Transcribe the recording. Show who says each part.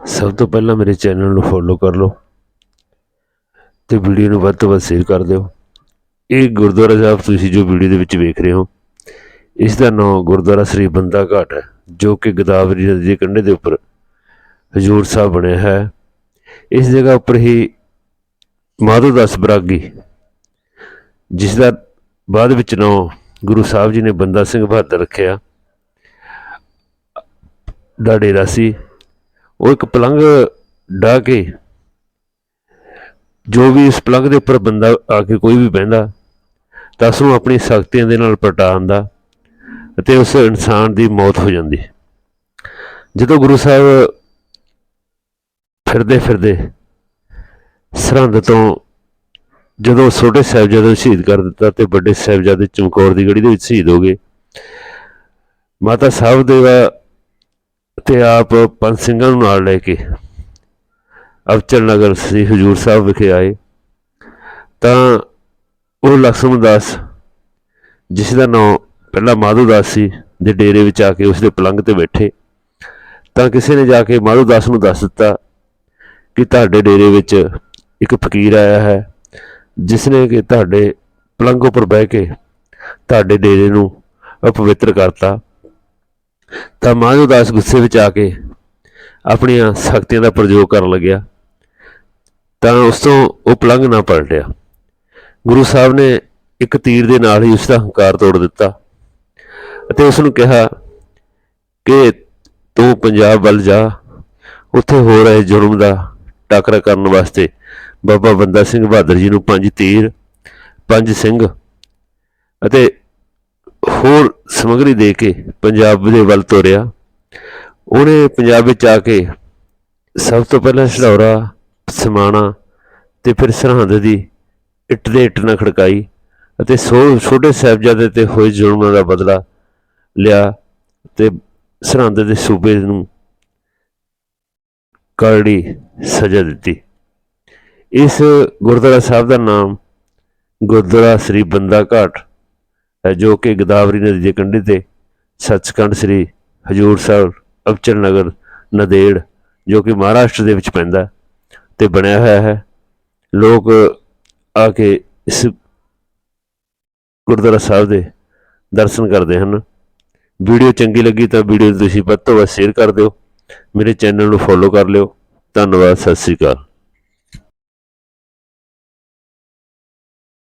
Speaker 1: ਸਭ ਤੋਂ ਪਹਿਲਾਂ ਮੇਰੇ ਚੈਨਲ ਨੂੰ ਫੋਲੋ ਕਰ ਲਓ ਤੇ ਵੀਡੀਓ ਨੂੰ ਵੱਧ ਤੋਂ ਵੱਧ ਸ਼ੇਅਰ ਕਰ ਦਿਓ। ਇਹ ਗੁਰਦੁਆਰਾ ਸਾਹਿਬ ਤੁਸੀਂ ਜੋ ਵੀਡੀਓ ਦੇ ਵਿੱਚ ਵੇਖ ਰਹੇ ਹੋ ਇਸ ਦਾ ਨਾਮ ਗੁਰਦੁਆਰਾ ਸ੍ਰੀ ਬੰਦਾ ਘਾਟ ਹੈ, ਜੋ ਕਿ ਗੋਦਾਵਰੀ ਨਦੀ ਦੇ ਕੰਢੇ ਦੇ ਉੱਪਰ ਹਜੂਰ ਸਾਹਿਬ ਬਣਿਆ ਹੈ। ਇਸ ਜਗ੍ਹਾ ਉੱਪਰ ਹੀ ਮਾਧੋ ਦਾਸ ਬਰਾਗੀ ਜਿਸ ਦਾ ਬਾਅਦ ਵਿੱਚ ਨਾਮ ਗੁਰੂ ਸਾਹਿਬ ਜੀ ਨੇ ਬੰਦਾ ਸਿੰਘ ਬਹਾਦਰ ਰੱਖਿਆ। ਦਾ ਡੇਰਾ ਸੀ। ਉਹ ਇੱਕ ਪਲੰਗ ਢਾ ਕੇ ਜੋ ਵੀ ਇਸ ਪਲੰਗ ਦੇ ਉੱਪਰ ਬੰਦਾ ਆ ਕੇ ਕੋਈ ਵੀ ਬਹਿੰਦਾ, ਤਾਂ ਉਸ ਨੂੰ ਆਪਣੀ ਸ਼ਕਤੀਆਂ ਦੇ ਨਾਲ ਪਟਾਉਂਦਾ ਅਤੇ ਉਸ ਇਨਸਾਨ ਦੀ ਮੌਤ ਹੋ ਜਾਂਦੀ ਜਦੋਂ ਗੁਰੂ ਸਾਹਿਬ ਫਿਰਦੇ ਫਿਰਦੇ ਸਰਹੰਦ ਤੋਂ ਜਦੋਂ ਛੋਟੇ ਸਾਹਿਬਜ਼ਾਦੇ ਨੂੰ ਸ਼ਹੀਦ ਕਰ ਦਿੱਤਾ ਤੇ ਵੱਡੇ ਸਾਹਿਬਜ਼ਾਦੇ ਚਮਕੌਰ ਦੀ ਗੜੀ ਦੇ ਵਿੱਚ ਸ਼ਹੀਦ ਹੋ ਗਏ, ਮਾਤਾ ਸਾਹਿਬ ਦੇਵਾ ਤੇ ਆਪ ਪੰਜ ਸਿੰਘਾਂ ਨੂੰ ਨਾਲ ਲੈ ਕੇ ਅਬਚਲ ਨਗਰ ਸ੍ਰੀ ਹਜੂਰ ਸਾਹਿਬ ਵਿਖੇ ਆਏ। ਤਾਂ ਉਹ ਲక్ష్ਮਣ ਦਾਸ, ਜਿਸ ਦਾ ਨਾਮ ਪਹਿਲਾਂ ਮਾਧੋ ਦਾਸ ਸੀ, ਦੇ ਡੇਰੇ ਵਿੱਚ ਆ ਕੇ ਉਸ ਦੇ ਪਲੰਗ ਤੇ ਬੈਠੇ। ਤਾਂ ਕਿਸੇ ਨੇ ਜਾ ਕੇ ਮਾਧੋ ਦਾਸ ਨੂੰ ਦੱਸ ਦਿੱਤਾ ਕਿ ਤੁਹਾਡੇ ਡੇਰੇ ਵਿੱਚ ਇੱਕ ਫਕੀਰ ਆਇਆ ਹੈ, ਜਿਸ ਨੇ ਕਿ ਤੁਹਾਡੇ ਪਲੰਗ ਉੱਪਰ ਬਹਿ ਕੇ ਤੁਹਾਡੇ ਡੇਰੇ ਨੂੰ ਅਪਵਿੱਤਰ ਕਰਤਾ। ਤਾਂ ਮਾਧੋ ਦਾਸ ਗੁੱਸੇ ਵਿੱਚ ਆ ਕੇ ਆਪਣੀਆਂ ਸ਼ਕਤੀਆਂ ਦਾ ਪ੍ਰਯੋਗ ਕਰਨ ਲੱਗਿਆ। ਤਾਂ ਉਸ ਤੋਂ ਉਹ ਪਲੰਗ ਨਾ ਪਲਟਿਆ। ਗੁਰੂ ਸਾਹਿਬ ਨੇ ਇੱਕ ਤੀਰ ਦੇ ਨਾਲ ਹੀ ਉਸ ਦਾ ਹੰਕਾਰ ਤੋੜ ਦਿੱਤਾ ਅਤੇ ਉਸ ਨੂੰ ਕਿਹਾ ਕਿ ਤੂੰ ਪੰਜਾਬ ਵੱਲ ਜਾ। ਉੱਥੇ ਹੋ ਰਹੇ ਜ਼ੁਲਮ ਦਾ ਟਾਕਰਾ ਕਰਨ ਵਾਸਤੇ ਬਾਬਾ ਬੰਦਾ ਸਿੰਘ ਬਹਾਦਰ ਜੀ ਨੂੰ ਪੰਜ ਤੀਰ, ਪੰਜ ਸਿੰਘ ਅਤੇ ਹੋਰ ਸਮਗਰੀ ਦੇ ਕੇ ਪੰਜਾਬ ਦੇ ਵੱਲ ਤੋਰਿਆ। ਉਹਨੇ ਪੰਜਾਬ ਵਿੱਚ ਆ ਕੇ ਸਭ ਤੋਂ ਪਹਿਲਾਂ ਛਡੌਰਾ ਸਮਾਣਾ ਤੇ ਫਿਰ ਸਰਹੰਦ ਦੀ ਇੱਟ ਦੇ ਇੱਟ ਨਾਲ ਖੜਕਾਈ ਅਤੇ ਸੋ, ਛੋਟੇ ਸਾਹਿਬਜ਼ਾਦੇ ਤੇ ਹੋਏ ਜ਼ੁਲਮਾਂ ਦਾ ਬਦਲਾ ਲਿਆ ਤੇ ਸਰਹੰਦ ਦੇ ਸੂਬੇ ਨੂੰ ਕਰੜੀ ਸਜ਼ਾ ਦਿੱਤੀ। ਇਸ ਗੁਰਦੁਆਰਾ ਸਾਹਿਬ ਦਾ ਨਾਮ ਗੁਰਦੁਆਰਾ ਸ੍ਰੀ ਬੰਦਾ ਘਾਟ ਜੋ ਕਿ ਗੋਦਾਵਰੀ ਨਦੀ ਦੇ ਕੰਢੇ ਤੇ ਸੱਚਖੰਡ ਸ੍ਰੀ ਹਜੂਰ ਸਾਹਿਬ ਅਬਚਲ ਨਗਰ ਨਦੇੜ, ਜੋ ਕਿ ਮਹਾਰਾਸ਼ਟਰ ਦੇ ਵਿੱਚ ਪੈਂਦਾ ਤੇ ਬਣਿਆ ਹੋਇਆ ਹੈ। ਲੋਕ ਆ ਕੇ ਇਸ ਗੁਰਦੁਆਰਾ ਸਾਹਿਬ ਦੇ ਦਰਸ਼ਨ ਕਰਦੇ ਹਨ। ਵੀਡੀਓ ਚੰਗੀ ਲੱਗੀ ਤਾਂ ਵੀਡੀਓ ਤੁਸੀਂ ਵੱਧ ਤੋਂ ਵੱਧ ਸ਼ੇਅਰ ਕਰ ਦਿਓ। ਮੇਰੇ ਚੈਨਲ ਨੂੰ ਫੋਲੋ ਕਰ ਲਿਓ। ਧੰਨਵਾਦ, ਸਤਿ ਸ੍ਰੀ ਅਕਾਲ।